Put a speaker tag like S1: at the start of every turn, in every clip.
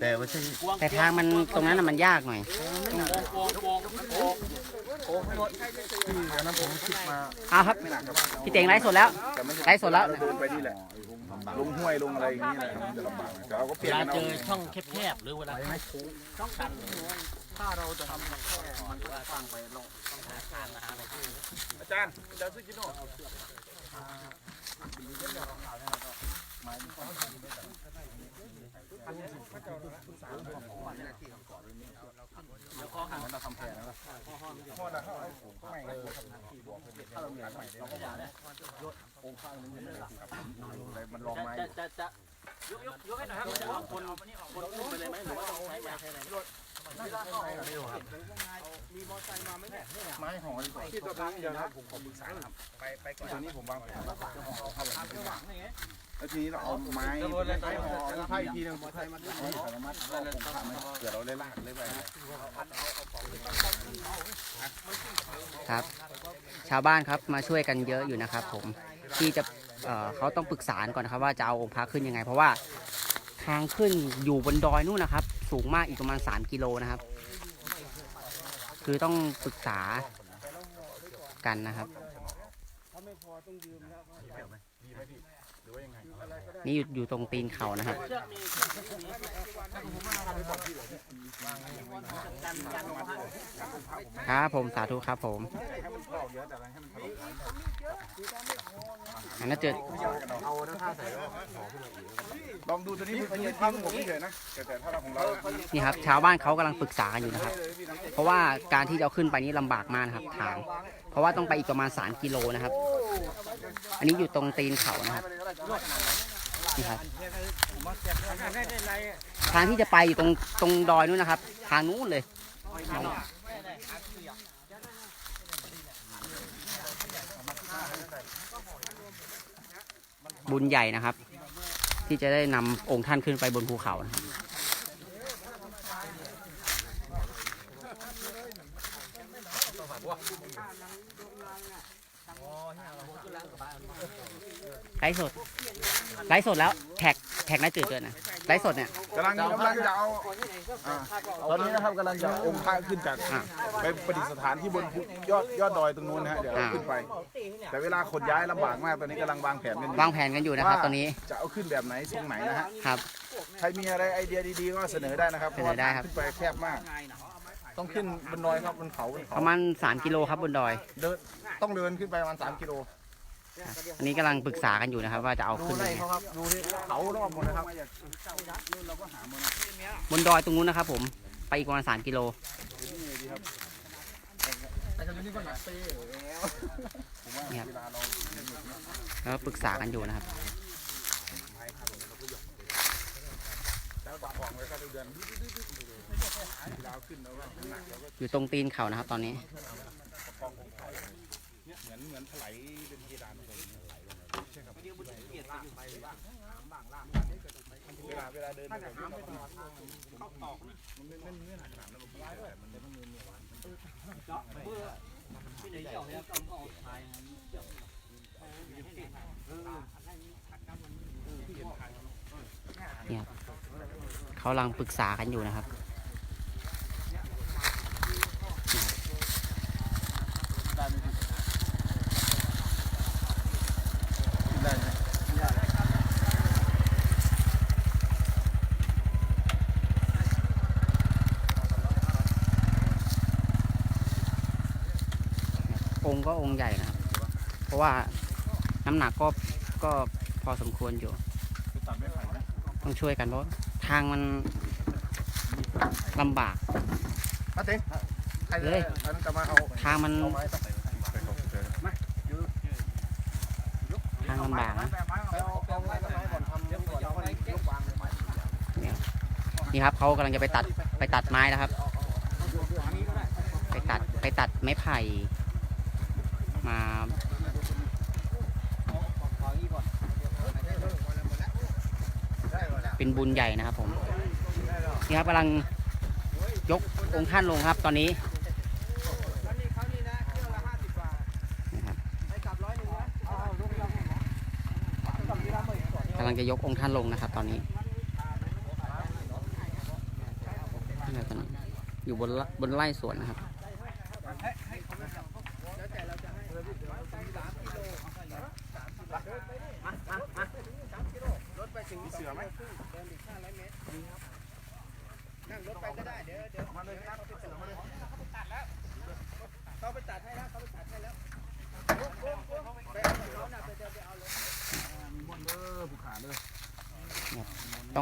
S1: แต่ว่าใช่
S2: แต่ทางมันตรงนั้นน่ะมันยากหน่อย
S1: ที่อันนั้นผมคิดมา
S2: เอาครับ
S1: ไม่หนักครับ
S2: พี่เจ๋งไลฟ์สดแล้ว
S1: แต่ไม่ใช่
S2: ไลฟ์สดแล้ว
S1: เราเดินไปนี่แหละลงห้วยลงอะไรอย่างนี้แหละมันจะลำบากแต่เราก็เป
S3: เว
S1: ลี่ยน
S3: ลา
S1: กัน
S3: เจ
S1: เอา
S3: อช่องแคบๆหรือเวลาเข้าโค้งช่องชัน
S1: ถ้าเราจะทำแค่มันก็สร้างไปลง
S3: หาทางหาอะไรที่
S1: อาจารย์อาจารย์ซื้อกินโน่
S3: แล้วก็หา
S1: เราทำแผนแล้วนะพ่อนะเขาเอาไม่เลยครับที่บอกถ้าเราอยไหม่เราก็อยาใช้ยางนี้มันเล ยมันลอไม้
S3: จะจะจะยกยกยกให้หน่อยครับจะเอาคนคนขึ้นไปเลยไหมหรือว่าต้องใช้ไม้
S1: ห่อดีกว่าที่ตัวนี้เดี๋ยวนะผมขอปรึกษาครับไปไปก่อนตัวนี้ผมวางแผนแล้วจะห่อเขาแบบนี้แล้วทีนี้เราเอาไม้ไม้ห่อแล้วผ้าอีกทีนึงมอไม้มัดไม้สารมัดเราคงผ้ามันเผื่อเราได้ลากได้ไป
S2: ครับ ชาวบ้านครับมาช่วยกันเยอะอยู่นะครับผมที่จะเเขาต้องปรึกษาก่อนนะครับว่าจะเอาองค์พระขึ้นยังไง เพราะว่าทางขึ้นอยู่บนดอยนู่นนะครับ สูงมากอีกประมาณ 3 กิโลนะครับ คือต้องปรึกษากันนะครับ นี่อยู่อยู่ตรงตีนเขานะครับ
S3: เชือกมีกันกันพระ
S2: ครับผมสาธุครับผม อันนั้นเจอ
S1: ลองดูตัวนี้มันเป็นภาพของผมเฉยๆนะแต่แต่ถ้าเราของเรา
S2: นี่ครับชาวบ้านเขากำลังปรึกษากันอยู่นะครับ เพราะว่าการที่จะเอาขึ้นไปนี่ลำบากมากนะครับทาง เพราะว่าต้องไปอีกประมาณ 3 กิโลนะครับ อันนี้อยู่ตรงตีนเขานะครับนี่ครับทางที่จะไปอยู่ตรงตรงดอยนู้นนะครับ ทางนู้นเลย บุญใหญ่นะครับ ที่จะได้นำองค์ท่านขึ้นไปบนภูเขานะครับไลฟ์สดไลฟ์สดแล้วแท็กแท็กน้าจืดเกินนะ ไลฟ์สดเนี่ย
S1: กำลังกำลังจะเอาอ่าตอนนี้นะครับกำลังจะเอาองค์พระขึ้นจาก
S2: อะ
S1: ไปประดิษฐานที่บนภูยอดยอดดอยตรงนู้นนะฮะเดี๋ยวเอาขึ้นไป แต่เวลาขนย้ายลำบากมากตอนนี้กำลังวางแผนกันอยู่
S2: วางแผนกันอยู่นะครับตอนนี้
S1: จะเอาขึ้นแบบไหนทรงไหนนะฮะ
S2: ครับ
S1: ใครมีอะไรไอเดียดีๆก็เสนอได้นะครับเพราะว่า
S2: เสนอได้ครับ
S1: ขึ้นไปแคบมาก ต้องขึ้นบนดอยครับบนเขาบน
S2: ป
S1: เขา
S2: ระมาณ3กิโลครับบนดอย
S1: เดินต้องเดินขึ้นไปประมาณ3กิโล
S2: อันนี้กำลังปรึกษากันอยู่นะครับ ว่าจะเอาขึ้นยังไง
S1: ครับดูที่เขารอบหมดนะครับ
S2: บนดอยตรงนู้นนะครับ ผมไปอีกประมาณ3กิโล
S1: แต่กันนี้ก็หนักเต้แล้วผมว่า
S2: เนี่ยครับ
S1: เวลาเรา
S2: แล้วปรึกษากันอยู่นะครับ
S1: แล้วต่อของไว้ก็เดือน เวลาขึ้นแล้วก็หนักแล้วก็
S2: อยู่ตรงตีนเขานะครับตอนนี้
S1: เหมือนเหมือนถลายเป็นเพดานเลยใช่ครับเวลาเวลาเดินแบบนี้มันเข้าตอกมันไม่ไม่ไม่หนักขนาดนั้นหรอกแต่มันมันมีมี
S2: เขากำลังปรึกษากันอยู่นะครับ
S1: ได้ไหม
S2: องค์ ก็องค์ใหญ่นะครับ เพราะว่าน้ำหนักก็ก็พอสมควรอยู่
S1: ตัดไม่ไผ่นะ
S2: ต้องช่วยกันเพราะทางมันลำบาก
S1: มาเต็งใครเลยอันนั้นจะมาเอา
S2: ทางมัน
S1: เอาไม้ตัดไปไปเขาเจอ
S2: ทางลำบากนะ
S1: ไปเอาเอาไม้ต้นไม้ก่อนทำก่อนแล้วก็ยกวางเลย
S2: เนี่ยนี่ครับเขากำลังจะไปตัดไปตัดไม้แล้วครับ ไปตัดไปตัดไม้ไผ่ มาเป็นบุญใหญ่นะครับผมนี่ครับกำลังยกองค์ท่านลงครับตอนนี้กำลังจะยกองค์ท่านลงนะครับ ตอนนี้อยู่บนบนไร่สวนนะครับ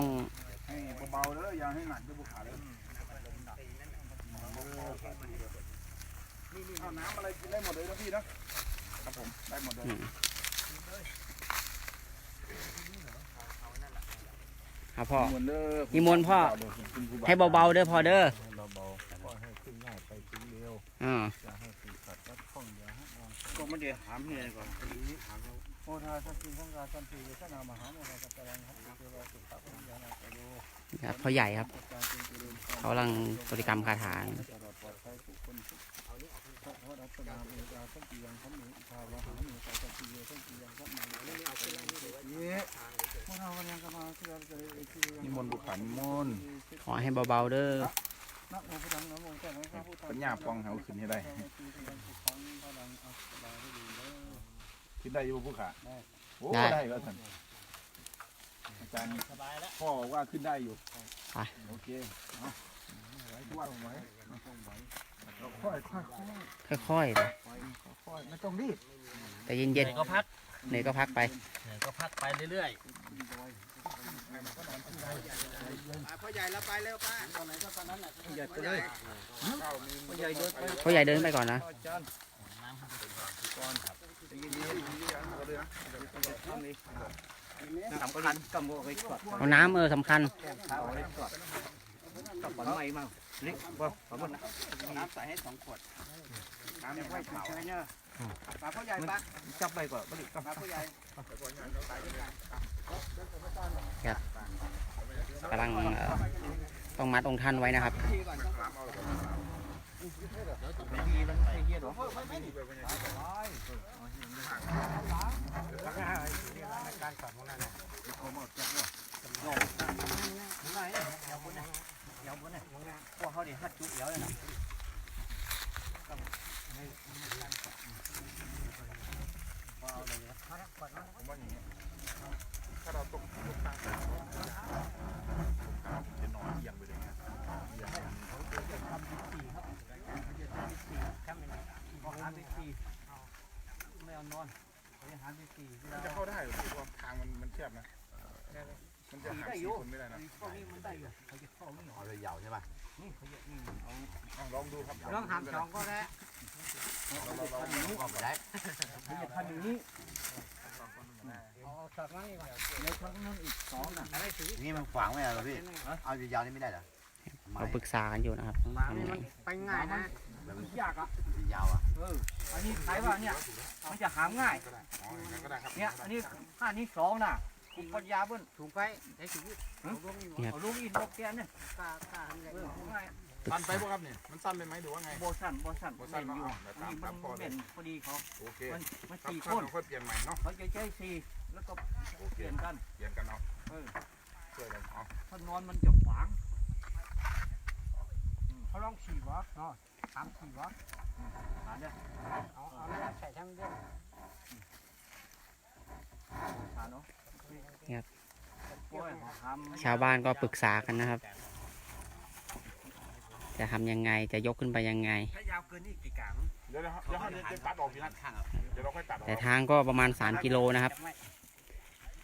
S1: ต้องให้เบาๆเด้ออย่าให้หนักเด้อภูขาเลยเอาน้ำอะไรกินได้หมดเลยนะพี่นะครับผมได้หมดเลย
S2: อืมครับพ่อ
S1: มนต์เด้อ
S2: นิมนต์พ่อ ให้เบาๆเด้อพ่อเด้อ
S4: เบาๆก็ให้ขึ้นง่ายไปถึงเร็ว
S2: อ่า
S4: อย่าให้ติดขัดรัดข้องอย่าให้มอง
S1: ก็ไม่ได้ถามเนี่ยก่อน
S4: โม ทาสักกินสังกาสันติเวชนามหาโมทาสัตรังหัตถเทวาสุขะปัญญานาคโย
S2: ครับพ่อใหญ่ครับ
S4: การเป็นเจริญ
S2: เขากำลังบริกรรมคาถา
S4: ตลอดปลอดภัยทุกคนทุกพระพระรัตนาเมตตาสันติยังขมิอิทาวะหามิตาสันติเยสันติยังขมาเยเอาไปเลยเยโมทาวันยังกมาสิการเจริญเอกิยัง
S1: นิมนต์บุขันมนต์
S2: ขอให้เบาๆเด้อ
S4: นะโมพุทธังนะโมเจ้าพระพุทธ
S1: ปัญญาปองเขาขึ้นให้ได้ ขึ้นได้อยู่บุขาโอ้ได้ก็ท่านอาจารย์พ่อว่าขึ้นได้อยู่โอเคเอาไว้ว่าไว้ค่อยค่อยค่อย
S2: ค่อยๆนะ
S1: ค่อยไม่ต้องรีบ
S2: แต่เย็น
S3: เย็นก็พัก
S2: ๆเหนื่อยก็พักไป
S3: เหนื่อยก็พักไปเรื่อย
S1: พ่อใหญ่แล้วไปเร็วป้าตอนไหนก็ตอนนั้นแหละใหญ่ไปเลยพ่อใหญ่เดินไป
S2: พ่อใหญ่เดินไปก่อนนะ
S3: สำคัญกำโมไว้ก่อน
S2: เอาน้ำเออสำคัญ
S3: เอาไว้ก่อนกับปอนไม่มั่งนี่บ่ขอบคุณน
S1: น้ำใส่ให้สองขวดน้ำไม่เผาเนี่ยมาพ่อใหญ่ปะ
S3: จับไปก่อนบ่ดิ
S1: มาพ่อใหญ่
S2: กำลังต้องมัดองค์ท่านไว้นะครับ
S1: ถ้าเราตกตกตั้งจะนอนเอียงไปเลยนะ
S3: บอกหาที่สี่ไม่เอานอนไปหาที่สี่ที่
S1: มัน
S3: เรา
S1: จะเข้าได้หรือว่าทางมันมันแคบนะ มันจะหาสี่คนไม่ได้นะ
S3: พวกนี้มันได้อยู่เขาจะเข้านี่หรอ
S4: เลยยาวใช่ไหม
S3: นี่เขาจะนี่เอา
S1: เอาลองดูครับ
S3: ลองหามสองก็ได้
S1: เราเราเรา
S4: ออกไปได้
S3: เขาจะทำอย่างนี้เอาจากนั้นนี่ก่อนในครั้งนั้นอีกสองน่ะอะไรสิ
S4: นี่มันขวางไม่ได้หรอพี่ เอายาวๆนี่ไม่ได้เหรอ
S2: เราปรึกษากันอยู่นะครับ
S3: มา
S2: ทำ
S3: นี่
S2: ไง
S3: มันไปง่ายนะ มันยากอะ
S4: ยาวอะ
S3: เอออันนี้ใช้ว่าเนี่ยมันจะหามง่าย
S1: อ๋องั้นก็ได้ครับ
S3: เนี่ยอันนี้อันนี้สองน่ะคุณปัญญาเบิ้ลถุงไปใช้ชีวิตเอาลูกอีกโลกแกนเนี่ยกากาเออง่าย
S1: สั้นไปบ่ครับเนี่ยมันสั้นไปไหมหรือว่าไง
S3: โบสันโบสัน
S1: โบสั้น
S3: เม่นอยู่
S1: เนาะ
S3: อันนี้มัน
S1: ตามพอเลย
S3: เม่นพอดีเขา
S1: โอเค
S3: มันมัน
S1: ครับ
S3: สี่
S1: ขั้
S3: คนน
S1: เราค่อยเปลี่ยนใหม่เนาะ
S3: เขาจะใช้สี่แล้วก็เปลี่ยนกัน
S1: เปลี่ยนกันเอา
S3: เออ
S1: ช่วยกันเอา
S3: ถ้านอนมันจะขวางอืมเขาลองสี่วัดเนาะ สามสี่วัดอืมอ่าเนี่ยเอาเอาแล้วใส่ทั้งเรื่องอ่าเนาะ
S2: ครับ
S3: โอ้ยทำ
S2: ชาวบ้านก็ปรึกษากันนะครับ จะทำยังไงจะยกขึ้นไปยังไง
S3: ถ้ายาวเกินนี่กี่กาง
S1: เดี๋ยวเดี๋ยวเดี๋ยวเราจะตัดออกพี่นัทเดี๋ยวเราค่อยตัดออก
S2: แต่ทางก็ประมาณ3กิโลนะครับ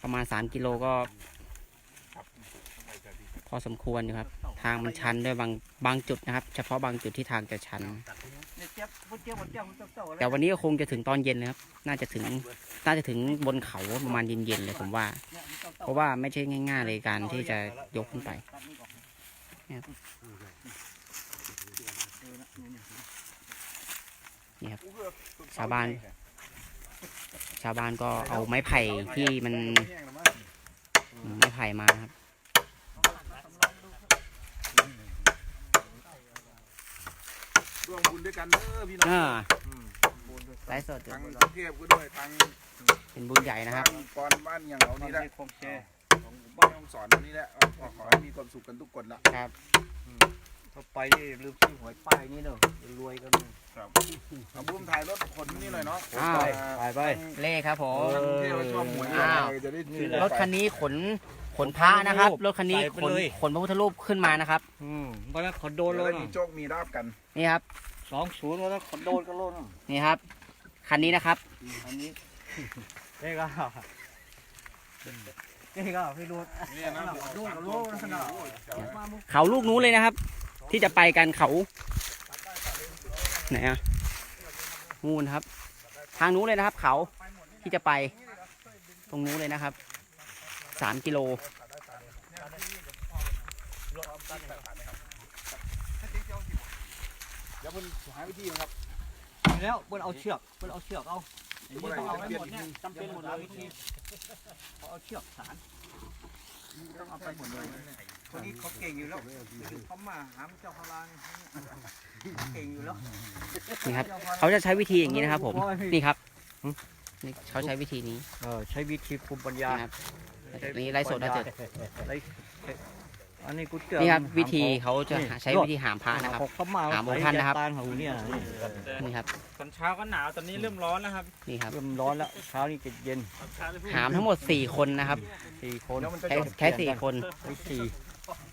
S2: ประมาณ3กิโลก็ พอสมควรอยู่ครับทางมันชันด้วยบางบางจุดนะครับ เฉพาะบางจุดที่ทางจะชัน
S3: เนี่ยเจ็บบ่เจ็บบ่เจ็บบ่เจ็บเจ้าอะไร
S2: แต่วันนี้ก็คงจะถึงตอนเย็นนะครับ น่าจะถึงน่าจะถึงบนเขาประมาณเย็นๆเลยผมว่า
S3: เนี่ยมันจ้
S2: เพราะว่าไม่ใช่ง่าย ๆ เลยการที่จะยกขึ้นไป
S3: ตัดนี่ก่อน
S2: เนี่ย
S3: เออนะเนี่ยเนี่ย
S2: นี่ครับชาวบ้าน ชาวบ้านก็เอาไม้ไผ่ที่มันไม้ไผ่มาครับ
S1: ร่วมบุญด้วยกันเด้อพี่น้อง
S2: อ่า
S1: อืม
S2: ไลฟ์สดอยู่
S1: ทางกรุงเทพก็ด้วยทาง
S2: เป็นบุญใหญ่นะครับ
S1: ทางปอนบ้านอย่างเรานี่แหละ
S3: คงแชร์
S1: ของบ้านของสอนนี่แหละก็ขอให้มีความสุขกันทุกคนละ
S2: ครับ
S3: เขาไปนี่ลืมซื้อหวยป้ายนี่เนอะรวยกันเลย
S1: ครับเอาบุ้มถ่ายรถขนนี่หน่อยเนาะ
S2: อ้าว
S3: ไปไป
S2: เล่ครับผม
S1: ที่เราชอบหวย
S2: อ้าว
S1: จะได้
S3: นี่แหละ
S2: รถคันนี้ขน ขนพระนะครับ รถคันนี้
S3: ใส่ไป
S2: ขน
S3: เลย
S2: ขนพระพุทธรูปขึ้นมานะครับ
S3: อืมวันนั้นเขาโดน
S1: โด
S3: แล้
S1: น
S3: ว
S1: มี
S3: นะ
S1: โจกมีราบกัน
S2: นี่ครับ
S3: สองศูนย์วันนั้นเขาโดนกันแล้วนะ
S2: นี่ครับ คันนี้นะครับ
S3: อันนี้นี่ก็นี่ก็พี่ดูด
S1: นี่นะ
S3: ดูดกับลูกนะขนาด
S2: เขาลูกนู้นเลยนะครับ ที่จะไปกันเขาไหนอะงูนครับ ทางนู้นเลยนะครับ เขาที่จะไป ตรงนู้นเลยนะครับ สามกิโล
S1: เดี๋ยวเพิ่นหาวิธีนะครับ
S3: แล้วเปิ้นเอาเชือกเปิ้นเอาเชือกเอาอันนี้ต้องเอาไว้หมดเนี่ยจำเป็นหมดเลยทีเขาเอาเชือกสาร
S1: ต้องเอาไปหมดเลย
S3: คนนี้เขาเก่งอยู่แล้วเขามาหามเจ้าพลานี่เก่งอยู่แล้ว
S2: นี่ครับเขาจะใช้วิธีอย่างนี้นะครับผมนี่ครับหึนี่เขาใช้วิธีนี้
S3: เออใช้วิธีภูมิปัญญา
S2: นะครับนี่ไลฟ์สดนะเจอ
S3: ไล่อันนี้กูเจอ
S2: นี่ครับวิธีเขาจะใช้วิธีหามพระนะครับ
S3: เขามา
S2: หาหมอท่านนะครับ
S3: ตาเขาเนี่ยนี่
S2: นี่ครับ
S5: ตอนเช้าก็หนาวตอนนี้เริ่มร้อนแล้วครับ
S2: นี่ครับ
S3: เริ่มร้อนแล้วเช้านี่จะเย็น
S5: ตอนเช้าเลย
S2: หามทั้งหมดสี่คนนะครับ
S3: สี่คน
S1: แล้วมันจะ
S2: ใช้
S1: จบ
S2: ใช้สี่คน
S3: ใช้สี่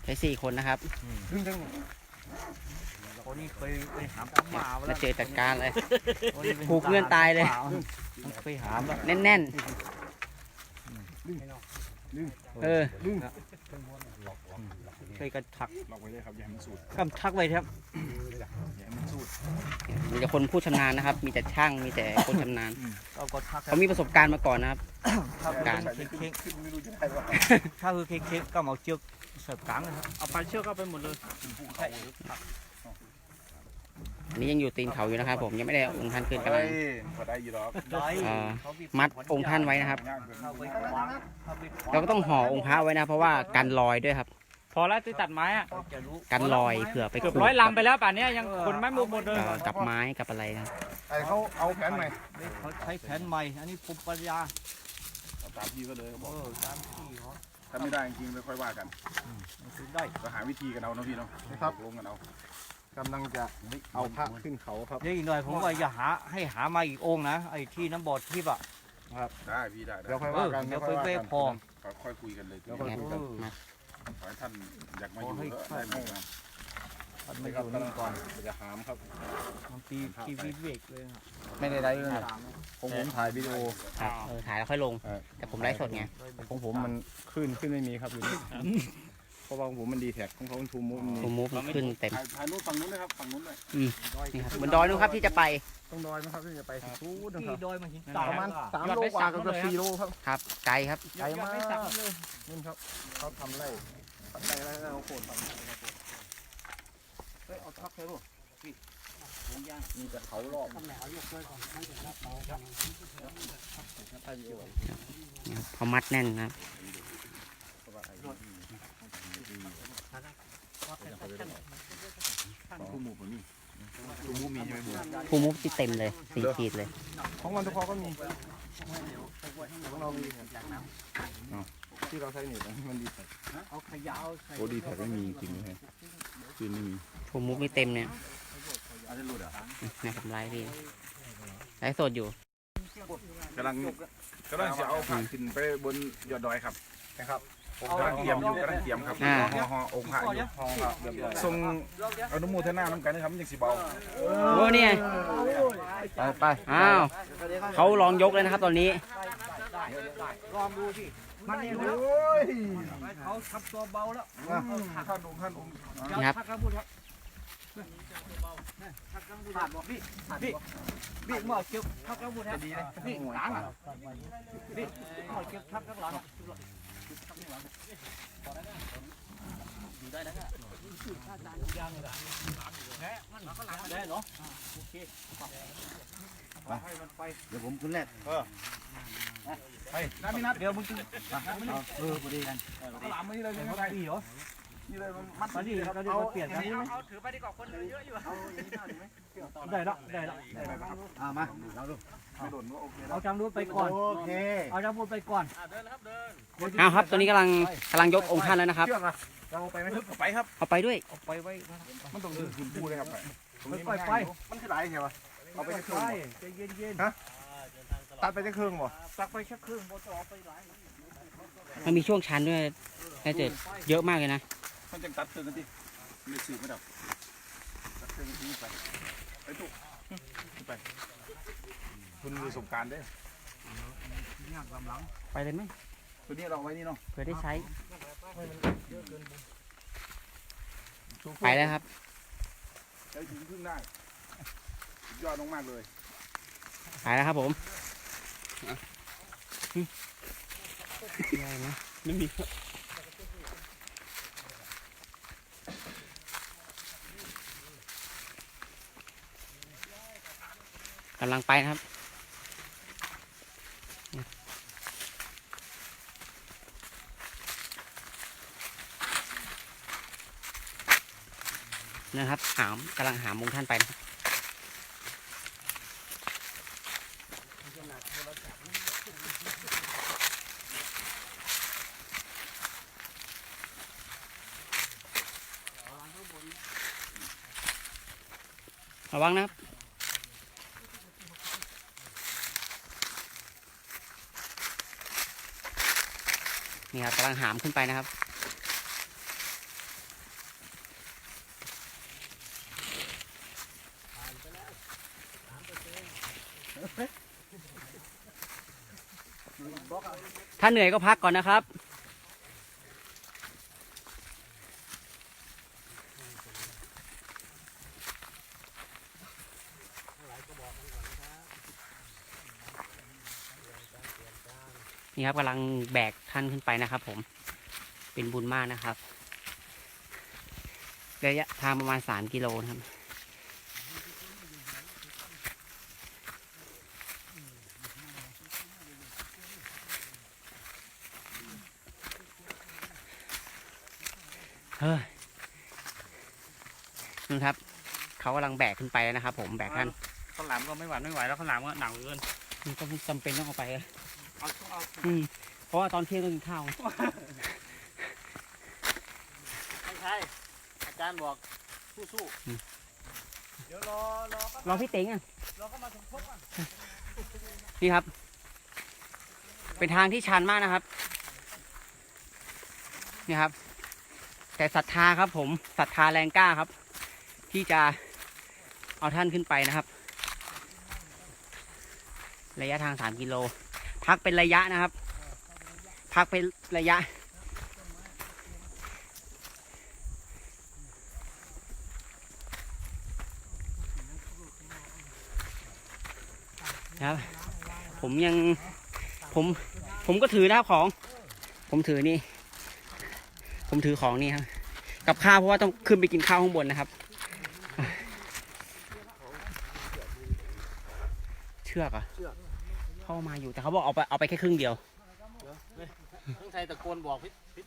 S2: ใช้สี่คนนะครับ
S1: ครึ่งทั้ง
S3: คนนี้เคยไปหามเขามา
S2: แล้วเจอจัดการเลย
S3: คนนี้ไป
S2: ผูกเงื่อนตายเลย
S3: มันเคยหามแล้ว
S2: แน่นๆ เออ
S3: เคยกันทัก
S1: ล็อกไว้เลยครับอย่าให้มันสูด
S3: กำทักไว้ครับ
S1: อย่าให้มันสูด
S2: มีแต่คนผู้ชำนาญนะครับ มีแต่ช่างมีแต่คนชำนาญ
S3: เราก็ทัก
S2: เขามีประสบการณ์มาก่อนนะครับ
S3: ถ้า
S2: การ
S3: เค้กเค้ก
S1: ขึ้นไม่รู้จะได้ว่า
S3: ถ้าคือเค้กเค้กก็เอาเชือกเสิร์ฟกลางนะครับ
S5: เอาไปเชือกเอาไปหมดเลย
S2: อันนี้ยังอยู่ตีนเขาอยู่นะครับ ผมยังไม่ได้เอาองค์ท่านขึ้นกำลั
S1: เฮ้
S2: ง
S1: ยพอได้อยู่หรอก
S3: ได้
S2: เอ่อมัดองค์ท่านไว้นะครับ
S1: ยากเกิน
S3: เข้าไปวางเข้าไปวาง
S2: เราก็ต้องห่อองค์พระไว้นะ เพราะว่ากันรอยด้วยครับ
S5: พอแล้วที่ตัดไม้อะ
S3: เขาจะรู้
S2: กันรอยเผื่อไป
S5: เกือบ
S2: ขูด
S5: ร้อยลำไปแล้วป่านเนี้ยยังคนไม่หมดหมดเลย
S2: เอ่อกับไม้กับอะไรนะครับ
S1: ไอ้เขาเอาแผนใหม่
S3: เขาใช้แผนใหม่ อันนี้ภูมิปัญญา
S1: เอาตามพี่ก็เลยบอก
S3: เออตามที่เขา
S1: ถ้าไม่ได้จริงๆไม่ค่อยว่ากัน
S3: มันคือได้
S1: ก็หาวิธีกันเอาเนาะพี่เนาะ
S4: ครับ
S1: ลงกันเอา
S4: กำลังจะเอาพระขึ้นเขาครับ
S3: เดี๋ยวอีกหน่อยผมว่าอย่าหาให้หามาอีกองค์นะไอ้ที่น้ำบอดที่อะ
S1: ได้พี่ได้ได้
S4: เดี๋ยวค่อยว่ากัน
S3: เดี๋ยว
S4: ค่อย
S3: ไป
S4: ว่า
S3: เว้
S4: กัน
S3: พอ
S1: ก็ค่อยคุยกันเลย
S4: เดี๋ยวค่อยคุยกัน
S2: มา
S1: ขอให้ท่านอยากมาอยู่ก็ได้มา
S3: มันไม่
S4: นี่
S3: อ
S4: ครับ
S3: ยู่
S4: กำลั
S3: นี่
S4: ง
S3: ก่อน
S4: จะหามครับ
S3: มันตีทีวีเวกเลยอะ
S4: ไม่ได้ไลฟ์เลยของผมถ่ายวิดีโอ
S2: ครับเออถ่ายแล้วค่อยลง
S4: เออ
S2: แต่ผมไลฟ์สดไง
S4: ของผมมันขึ้นขึ้นไม่มีครับอยู่นี่เพ ราะว่าของผมมันดีแท็กของเขาทูมูฟมัน
S2: ผม
S4: มี
S2: มูฟมันขึ้นเต็ม
S1: ถ่ายถ่ายนู้นฝั่งนู้นเลยครับฝั่งนู้นเลย
S2: นี่ครับบนดอยนู้นครับที่จะไป
S4: ต้องดอยนะครับที่จะไปที่ทูนนะ
S3: ที่
S4: ครับ
S3: ดอยมันหิน
S4: ป
S3: ตา
S4: ระมาณสามโลกว่ากับเกือบสี่โลครับ
S2: ครับ ไกลครับ
S4: ไกลมากนี่ครับเขาทำไรทำไรอะไรเอาโคนทำเฮ้ยเอาทักเลยลูกมีแต่เขารอบ
S2: นี่ครับพอมัดแน่นนะครั บ
S1: ทูมูผมนี่ทูมูมีใช่ไหมบู
S2: ภูมูฟที่เต็มเลยสี่ขีดเลย
S4: ของวันทุกพอก็มีของเรามีที่เราใช้หนีบมันดีแท็ก
S3: เอาขยาวใส่
S1: โอ้ดีแท็กไม่มีจริงไหมคืนไม่มี
S2: ภูมูฟนี่เต็มเนี่ย
S1: อันนี้หลุดอะ
S2: นะผมไลฟ์พี่ไลฟ์สดอยู่
S1: กำลังกำลังจะเอาผ่านขึ้นไปบนยอดดอยครับ
S4: นะครับ
S1: ผมกำลังเตรียมอยู่กำลังเตรียมครับ
S2: อ่า
S1: ห่อห่อองค์พระอยู่
S4: ห้องครับเรียบร้อย
S1: ทรงอนุโมทนาน้ำกันนะครับมันยังสิเบา
S2: โอ้เนี่ย
S4: ไปไป
S2: อ้าวเขาลองยกเลยนะครับตอนนี้
S3: ลองดูสิมันนี่
S1: โอ
S3: แล้ว้
S1: ย
S3: เขาทับตัวเบาแล้ว
S1: ท่านองค์ท่านองค์
S2: นี่ครับ
S3: ทักกระบุดครับทักกระบุดบอกพี่พี่พี่หมอเก็บทักกระบุดครับนี่หลังนี่หมอเก็บทักกระ หลังได้เนาะโอเคให้มันไป
S4: เดี๋ยวผมคุณแรก
S1: ไปน้ำมีนัด
S3: เดี๋ยวมึงจะ
S4: เออพอดีกัน
S1: เอาหลามมานี่เลย
S3: เป็
S1: ไม่
S3: น
S1: ได้
S3: ปีเหรอ
S1: นี่เลยมันมัด
S3: มาดิเราเดี๋ยวเปลี่ยนกัน
S5: เอาถือไปดีกว่าคนเยอะอยู่
S3: ได้แล้วได้แล้ว
S4: อ่ามาเราดู
S1: ไม่หล่นก็โอเคแล้
S3: เอา
S1: ว
S3: จำรูดไปก่อน
S4: โอเค
S3: เอาจำรูดไปก่อน
S2: เอาครับตัวนี้กำลังกำลังยกองค์ท่านแล้วนะครับ
S1: เชือกอะเราไปไหมไปครับ
S2: เอาไปด้วย
S3: เอาไปไว้
S1: มันต้องดึงคุณพูดเลยครับ
S3: ไปไป
S1: มันคือไรใช่ปะเอาไป
S3: ไป
S1: จะเครื่องบ่
S3: ใจเย็นเย็น
S1: ตัดไปจะเครื่องบ่
S3: สักไปชักครึ่งบ่จะเอาไปหลาย
S2: มันมีช่วงชันด้วยน่าจะเยอะมากเลยนะ
S1: มันจังตัดเครื่องกันดิไม่สืบไม่ดับตัดเครื่องกันทีไปไปตุ๊ไป คุณมีประสบการณ์ได้
S2: ไปเลยไหม
S1: ตัวนี้เราไว้นี่เนาะ
S2: เผื่อได้ใช้ ไปแล้วครับ
S1: ใช้ถึงพึ่งได้ยอดมากเลย
S2: ไปแล้วครับผมอะไรนะไม่มีกำลังไปนะครับ นะครับ หามกำลังหามงท่านไปนะครับระวังนะครับนี่ครับกำลังหามขึ้นไปนะครับ ถ้าเหนื่อยก็พักก่อนนะครับ นี่ครับกำลังแบกท่านขึ้นไปนะครับ ผม เป็นบุญมากนะครับระยะทางประมาณสามกิโลนะครับ ฮ้ยนู่นครับเขากำลังแบกขึ้นไปแล้วนะครับ ผมแบกท่าน
S5: ข้าวหลามก็ไม่หวานไม่ไหวแล้วข้าวหลามก็หนักเหลือเกิน
S2: มันก็จำเป็นต้องเอาไปอะ
S5: เอาเอา
S2: อืมเพราะว่าตอนเที่ยงต้องกินข้าวไง
S3: ไม่ใช่อาจารย์บอกสู้ๆเดี๋ยวรอรอก็
S2: รอพี่เต็งอะ
S3: รอก็มาถึงพบอะ
S2: นี่ครับ เป็นทางที่ชันมากนะครับ นี่ครับ แต่ศรัทธาครับผมศรัทธาแรงกล้าครับ ที่จะเอาท่านขึ้นไปนะครับ ระยะทางสามกิโล พักเป็นระยะนะครับ พักเป็นระยะครับ ผมยังผมผมก็ถือนะครับของ ผมถือนี่ ผมถือของนี่ครับกับข้าวเพราะว่าต้องขึ้นไปกินข้าวข้างบนนะครับ เชือกเหรอะเข้ามาอยู่แต่เขาบอกเอาไปเอาไปแค่ครึ่งเดียว
S3: ทั้งไทยตะโกนบอกพิษพิษ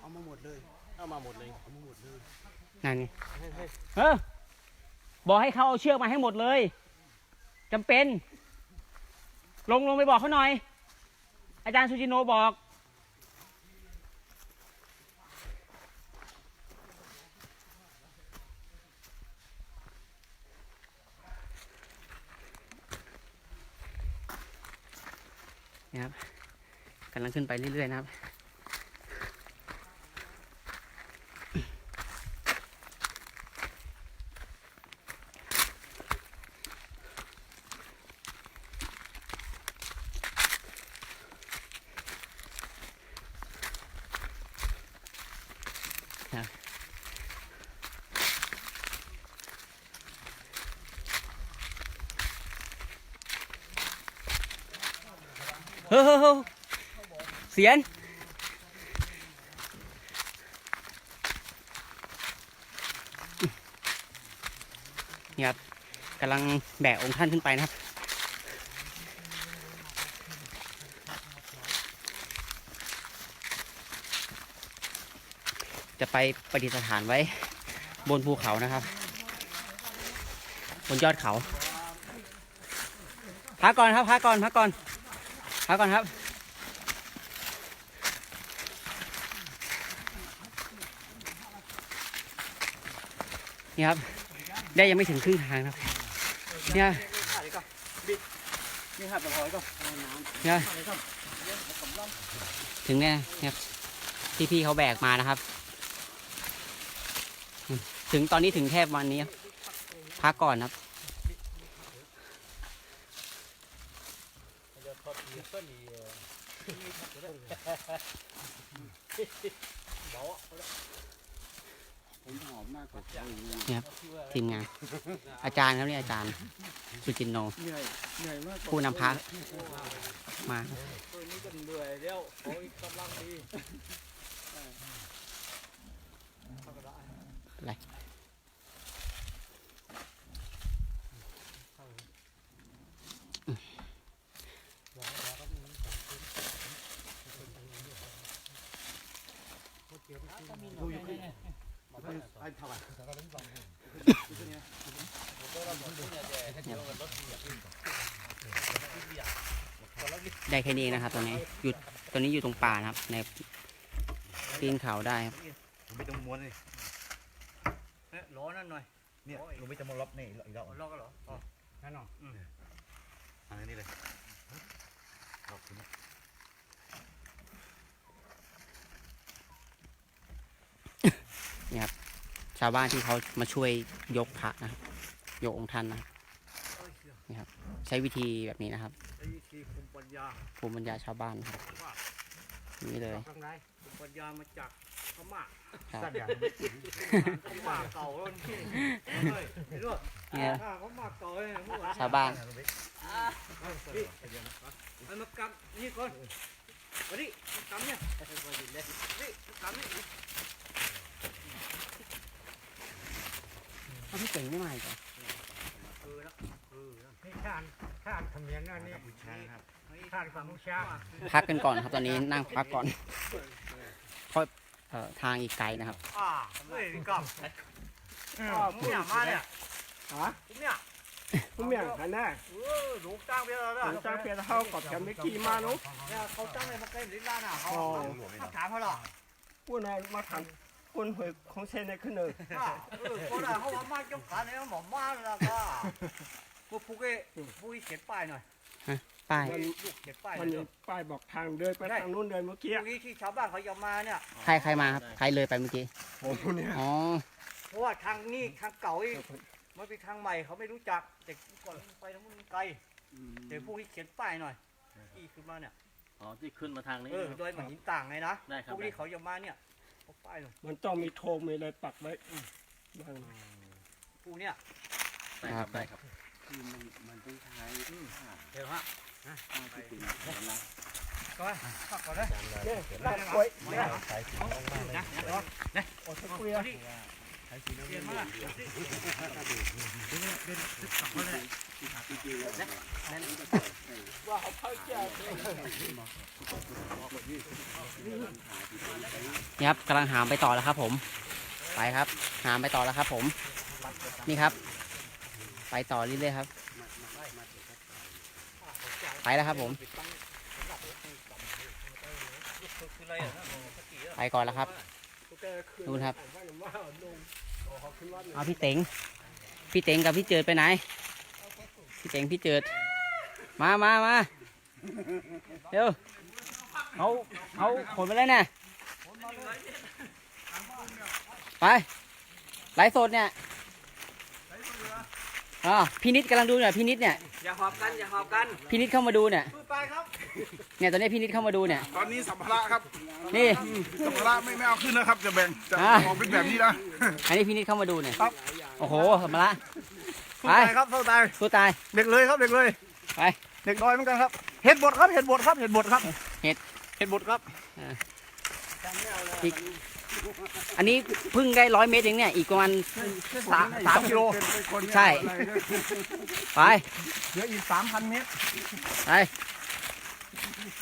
S3: เอามาหมดเลยเอามาหมดเลยเอามาหมดเลย
S2: นั่นไงเออบอกให้เขาเอาเชือกมาให้หมดเลยจำเป็น ลงลงไปบอกเขาหน่อย อาจารย์ซูจิโนบอก ครับกำลังขึ้นไปเรื่อยๆนะครับ เฮ้ยเฮ้ยเฮ้ย เสียนนี่ครับกำลังแบกองค์ท่านขึ้นไปนะครับ จะไปประดิษฐานไว้บนภูเขานะครับ บนยอดเขาพักก่อนครับพักก่อนพักก่อนพักก่อนครับ นี่ครับ ได้ยังไม่ถึงครึ่งทางครับ เนี่ย
S3: นี่ครับตะพอยก็
S2: เนี่ยถึงเนี่ยเนี่ยที่พี่เขาแบกมานะครับ ถึงตอนนี้ถึงแค่วันนี้พักก่อนครับ
S4: ผมหอมมากกว่า เขาอย่างนี้
S2: ทีมงาน อาจารย์ครับนี่อาจารย์ สุจินโน
S4: เหนื่อยเหนื่อยมากกว่า
S2: ผู้นำพักมา
S3: ตัวนี้ก็เหนื่อยแล้วขออีกกำลังดี
S2: ได้ แค่นี้เองนะครับตอนนี้อยู่ตอนนี้อยู่ตรงป่านะครับ ในปีนเขาได้ครับ
S1: ไม่ต้องม้วนเลย
S3: เอ๊ะร้อนนั่นหน่อย
S1: เนี่ยลงไม่จะมาล็อกนี่อีกแล้ว
S3: ร้อนก็เหรออ๋อนั่นหรออืม
S1: อันนี้เลยล็อกตรงนี้
S2: ชาวบ้านที่เขามาช่วยยกพระนะครับยกองค์ท่านนะครับนี่ครับ ใช้วิธีแบบนี้นะครับ
S3: ไอ้ที่ภูมิปัญญา
S2: ภูมิปัญญาชาวบ้านนะครับนี่เลย
S3: ทางไหนภูมิปัญญามาจากพม่า
S2: ครับ
S1: สัตว์อย่าง
S3: พม่าเก่าแล้วนี่เฮ้ยเห็นด้วย
S2: เนี่ย
S3: อ่าพม่าเก่าเลยเมื่อวาน
S2: ชาวบ้าน
S3: เอามากำนี่ก่อนมาดิมากำเนี่ยนี่กำนี่
S2: เขาพี่เก่งไม่มาอีกเหรอ
S3: คือแล้วคือแล้ว
S6: นี่ข้านข้านเขมิ้นอันนี้
S1: บูชาครับ
S6: ข้านกัมพูชา
S2: พักกันก่อนครับตอนนี้นั่งพักก่อนเพราะเอ่อทางอีกไกลนะครับ
S3: อ่าเฮ้ยนี่กำอ่ามึงอยากมาเนี่ย
S6: ฮะ
S3: มึงเนี่ย
S6: ผู้เมียงหันหน้า
S3: เออลูกจ้างเพียรแล้ว
S6: ผมจ้างเพียรเท่ากับจะไม่กี่มานุ
S3: เนี่ยเขาจ้างเลยมาเต้นลิ้นล่าน่ะเขา
S6: อ๋อ
S3: เขาถามเขาหรอ
S6: ผู้นั้นมาทำคนหวยของเซนในขึ้นเลย
S3: อ่าเออคนอะเขาว่ามาจงการเนี่ยหมอมาแล้วก็ พวกพวกไอ้พวกไอ้เขียนป้ายหน่อย
S2: ป้าย
S6: มัน
S3: ลูกเขียนป้ายห
S6: มั
S3: น่
S6: น
S3: อย
S6: มีป้ายบอกทางเดินไปทางนู้นเดินเมื่อกี้
S3: พวกนี้ที่ชาวบ้านเขาจะมาเนี่ย
S2: ใครใครมาครับ ใครเลยไปเมื่อกี้
S6: ผมเนี่ย
S2: อ๋อ
S3: เพราะว่าทางนี้ทางเก่าอีกมันเป็นทางใหม่เขาไม่รู้จักแต่ก่อนไปทางนู้นมันไกลเดี๋ยวพวกนี้เขียนป้ายหน่อยอีขึ้นมาเนี่ย
S5: อ๋อที่ขึ้นมาทางนี้
S3: เออโดยเหมือนหินต่างไงนะ
S5: ได้ค
S3: พ
S5: รับ
S3: วกนี้เขาจะมาเนี่ยเอาป้ายหน่อย
S6: มันต้องมีโทรมีอะไรปักไว้บ้าง
S3: พวกเนี่ย
S5: ได้ครับได้ครับ
S3: เดี๋ยวฮะก็พักก่อนเลย
S6: เนี่ยลาดกล้วย
S3: ไม่
S6: เนี่ย
S3: เหรอนะเดี๋ยว
S6: โอ้ตะเกีย
S3: เรียนมา
S6: ว่าเขาเข้าใจ
S2: นี่ครับกำลังหามไปต่อแล้วครับผม ไปครับ หามไปต่อแล้วครับผม นี่ครับ ต่อเรื่อยๆครับไปแล้วครับผมไปก่อนแล้วครับนู่นครับเอาพี่เต็งพี่เต็งกับพี่เจิดไปไหน พี่เต็งพี่เจิด มามามาเดี๋ยวเอาเอาขนไปเลยเนี่ยไปไลฟ์สดเนี่ย อ๋อพี่นิดกำลังดูเนี่ยพี่นิดเนี่ย
S3: อย่าหอบกันอย่าหอบกัน
S2: พี่นิดเข้ามาดูเนี่ย
S3: พูดไปครับ
S2: เนี่ยตอนนี้พี่นิดเข้ามาดูเนี่ย
S1: ตอนนี้สัมภาระครับ
S2: นี่
S1: สัมภาระไม่ไม่เอาขึ้นนะครับ จะแบ่งจะ
S2: อ่า
S1: ออกเป็นแบบนี้นะ
S2: อันนี้พี่นิดเข้ามาดูเนี่ย
S1: ครับ
S2: โอ้โหสมมาละ
S3: พูดไปครับพูดไป
S2: สู้ตาย
S3: เด็กเลยครับเด็กเลย
S2: ไป
S3: เด็กน้อยเหมือนกันครับ เห็ดบดครับเห็ดบดครับเห็ดบดครับ
S2: เห็ด
S3: เห็ดบดครับ
S2: อีก อันนี้เพิ่งได้ร้อยเมตรเองเนี่ย อีกประมาณ
S3: สามสามกิโล
S2: ใช่ ไป
S1: เหลืออีกสามพันเมตร
S2: ไป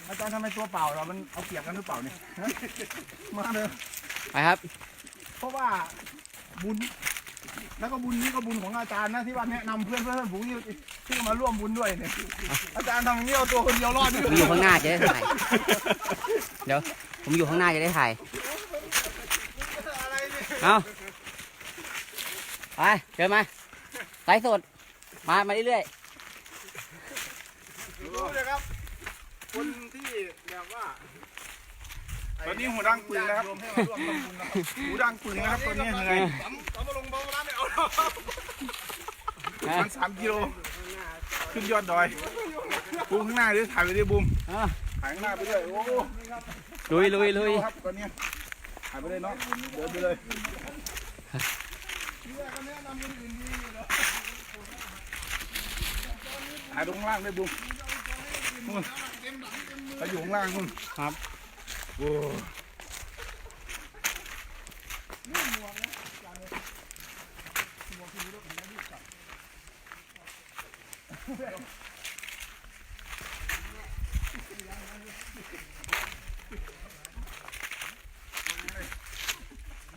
S1: อาจารย์ทำไมตัวเปล่าเรา มันเอาเปรียบกันหรือเปล่าเนี่ยฮะมาเลย
S2: ไปครับ
S1: ราะว่าบุญ แล้วก็บุญนี้ก็บุญของอาจารย์นะที่ว่าแนะนำเพื่อนเพื่อนฝูงที่ที่มาร่วมบุญด้วยเนี่ย อาจารย์ทำอย่างนี้เอาตัวคนเดียวรอดด้ว
S2: ผมอยู่ข้างหน้าจะได้ถ่าย เดี๋ยว ผมอยู่ข้างหน้าจะได้ถ่าย เอาไปเดินมาไลฟ์สดมา มาเรื่อย
S1: รู้เลยครับ คนที่แบบว่าตอนนี้หูดังปึงนะครับหูดังปึงนะครับตอนนี้เหนื่อย
S2: ๆ
S1: มันสามกิโลขึ้นยอดดอยบูมข้างหน้าด้วยถ่ายไปด้วยบูม
S2: อะ
S1: ถ่ายข้างหน้าไปด้วยโอ้โห
S2: ลุยลุยลุย
S1: ครับตอนนี้ถ่ายไปเลยเนาะเดินไปเลยถ่ายตรงข้างล่างด้วยบูมนู่นเขาอยู่ข้างล่างนู่น
S2: ครับ
S1: โอ้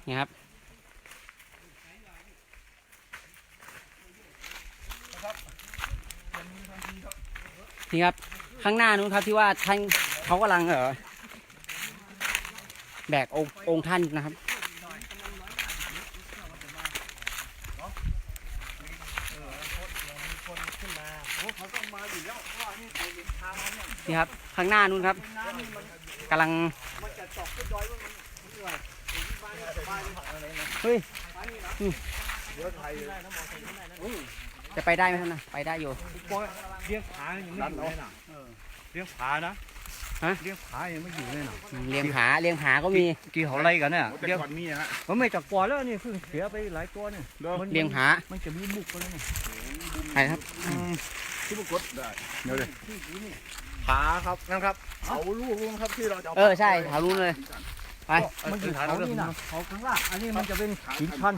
S2: นี่ครับนี่ครับ ข้างหน้านู้นครับที่ว่าท่านเขากำลังเออแบกองค์องค์ท่านนะครับนี่ครับ ข้างหน้านู้นครับกำลัง เฮ้ยอืมจะไปได้ไหมครับนะไปได้อยู่
S3: เลี้ยงผายังไม่อยู่เลยนะเลี้ยงผานะ
S2: ฮะ
S3: เลี้ยงผายังไม่อยู่เลยนะ
S2: อืมเลี้ยงผาเลี้ยงผาก็มี
S3: กี่เขาไรกันเนี่ย
S1: แต่
S3: เลี้ยง
S1: ก่อนมีอะฮะ
S3: มันไม่จากกว่าแล้วนี่เพิ่งเสียไปหลายตัวเนี่ย
S1: เดี๋ยว
S3: มัน
S2: เลี้ยงผา
S3: มันจะมีบุกไปแล้วเนี่ย
S2: ไปครับ
S1: ที่ปรากฏได้เดี๋ยวเลย
S3: ผาครับนั่นครับ
S1: เอาลูกลุงครับที่เราจะ
S2: เออใช่แถวนู้นเลย ไป
S3: มันอยู่เขานี่นะเขาข้างล่างอันนี้มันจะเป็นหินชัน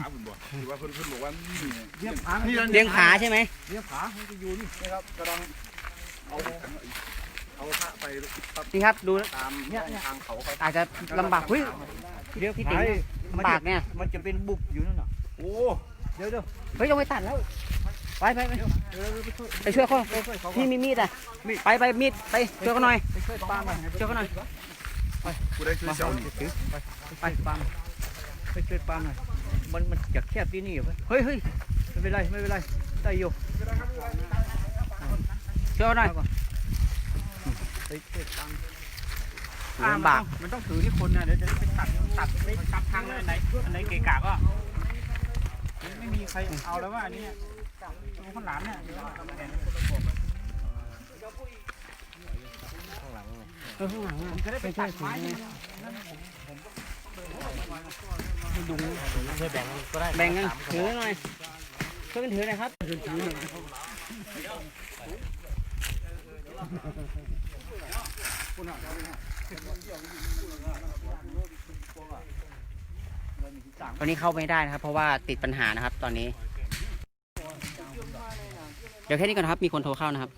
S1: ที่ว่าเพื่อนเพื่อนบอกว่านี่เนี่ย
S3: เลี้ยงผา
S1: นี่
S2: เลี้ยงผาใช่ไหม
S3: เลี้ยงผามันจะอยู่นี่
S1: นะครับกำลังเอาเอาพระไป
S2: นี่ครับดู
S1: ตามทางเขาเขา
S2: อาจจะลำบากเฮ้ยเดี๋ยวพี่ติ๋ง
S3: มัน
S2: ลำบา
S3: จะ
S2: กเนี่ย
S3: มันจะเป็นบุกอยู่นั่นน่ะ
S1: โอ้
S3: เดี๋ยวเดี๋ยว
S2: เฮ้ยลงไปตัดแล้วไปไปไป
S3: เดี๋ยวเดี๋ยวไปช่วย
S2: ไปช่วยเขา
S3: ไปช่วยเขาก่อน
S2: พี่มีมีดอะไปไปมีดไปช่วยเขาหน่อย
S3: ไปช่วยปาล์มหน่อย
S2: ช่วยเขาหน่อย
S1: กูได้ช่วยเจ้านี่
S3: ไปปาล์มไปช่วยปาล์มหน่อยมันมันจะแคบที่นี่เหรอ
S2: เฮ้ยเฮ้ย
S3: ไม่เป็นไรไม่เป็นไรได้อยู่
S2: ช่วยเขาหน่อย
S3: ไปช่วยปาล์ม
S2: ลำบาก
S3: มันต้องถือที่คนนะเดี๋ยวจะได้ไปตัดตัดไปตัดทางอันไหนอันไหนเกะกะก็ไม่มีใครเอาแล้วว่าอันนี้ตรงข้างหลังเนี่ย
S2: เออข้างหลังอะ
S3: จะได้ไปตัดไม้
S5: ช่วยแบ่งก็ได้
S2: แบ่งกันถือหน่อยช่วยกันถือหน่อยครับตอนนี้เข้าไม่ได้นะครับ เพราะว่าติดปัญหานะครับ ตอนนี้ เดี๋ยวแค่นี้ก่อนครับ มีคนโทรเข้านะครับ